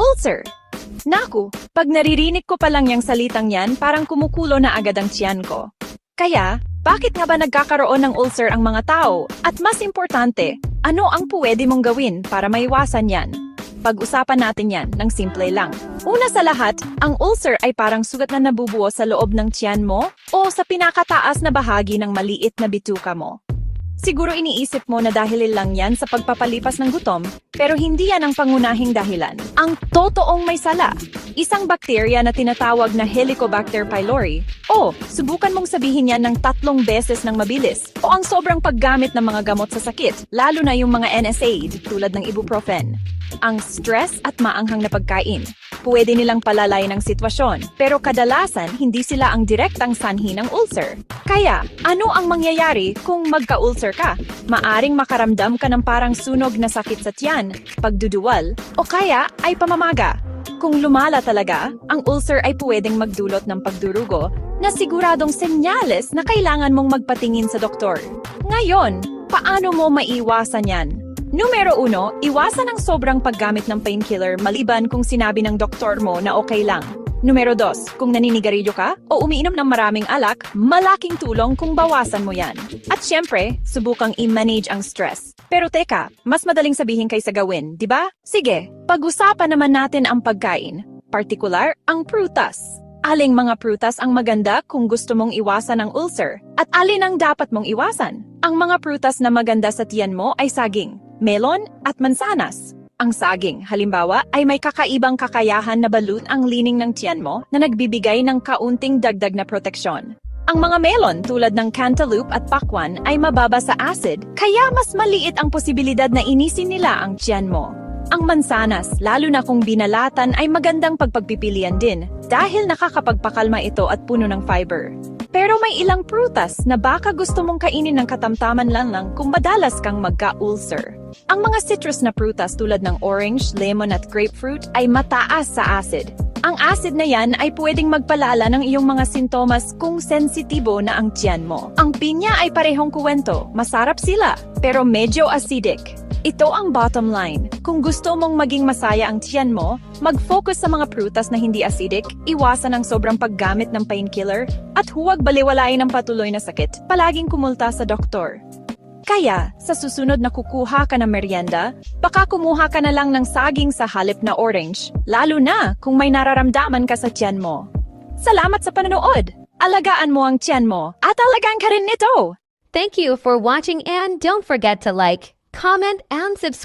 Ulcer. Naku, pag naririnig ko pa lang yung salitang yan, parang kumukulo na agad ang tiyan ko. Kaya, bakit nga ba nagkakaroon ng ulcer ang mga tao? At mas importante, ano ang pwede mong gawin para maiwasan yan? Pag-usapan natin yan ng simple lang. Una sa lahat, ang ulcer ay parang sugat na nabubuo sa loob ng tiyan mo o sa pinakataas na bahagi ng maliit na bituka mo. Siguro iniisip mo na dahil lang yan sa pagpapalipas ng gutom, pero hindi yan ang pangunahing dahilan. Ang totoong may sala, isang bakterya na tinatawag na Helicobacter pylori, o subukan mong sabihin yan ng tatlong beses ng mabilis, o ang sobrang paggamit ng mga gamot sa sakit, lalo na yung mga NSAID tulad ng ibuprofen. Ang stress at maanghang na pagkain. Pwede nilang palalay ng sitwasyon, pero kadalasan hindi sila ang direktang sanhi ng ulcer. Kaya, ano ang mangyayari kung magka-ulcer ka? Maaring makaramdam ka ng parang sunog na sakit sa tiyan, pagduduwal, o kaya ay pamamaga. Kung lumala talaga, ang ulcer ay pwedeng magdulot ng pagdurugo na siguradong senyales na kailangan mong magpatingin sa doktor. Ngayon, paano mo maiwasan yan? Numero uno, iwasan ang sobrang paggamit ng painkiller maliban kung sinabi ng doktor mo na okay lang. Numero dos, kung naninigarilyo ka o umiinom ng maraming alak, malaking tulong kung bawasan mo yan. At syempre, subukang i-manage ang stress. Pero teka, mas madaling sabihin kaysa gawin, di ba? Sige, pag-usapan naman natin ang pagkain, partikular ang prutas. Aling mga prutas ang maganda kung gusto mong iwasan ang ulcer? At alin ang dapat mong iwasan? Ang mga prutas na maganda sa tiyan mo ay saging, melon at mansanas. Ang saging, halimbawa, ay may kakaibang kakayahan na balun ang lining ng tiyan mo na nagbibigay ng kaunting dagdag na proteksyon. Ang mga melon tulad ng cantaloupe at pakwan ay mababa sa acid, kaya mas maliit ang posibilidad na inisin nila ang tiyan mo. Ang mansanas, lalo na kung binalatan, ay magandang pagpagpipilian din dahil nakakapagpakalma ito at puno ng fiber. Pero may ilang prutas na baka gusto mong kainin ng katamtaman lang lang kung madalas kang magka-ulcer. Ang mga citrus na prutas tulad ng orange, lemon at grapefruit ay mataas sa acid. Ang acid na yan ay pwedeng magpalala ng iyong mga sintomas kung sensitibo na ang tiyan mo. Ang pinya ay parehong kuwento, masarap sila, pero medyo acidic. Ito ang bottom line. Kung gusto mong maging masaya ang tiyan mo, mag-focus sa mga prutas na hindi acidic, iwasan ang sobrang paggamit ng painkiller, at huwag baliwalain ang patuloy na sakit. Palaging kumulta sa doktor. Kaya, sa susunod na kukuha ka ng merienda, baka kumuha ka na lang ng saging sa halip na orange, lalo na kung may nararamdaman ka sa tiyan mo. Salamat sa panonood! Alagaan mo ang tiyan mo at alagaan ka rin nito! Thank you for watching and don't forget to like, comment, and subscribe.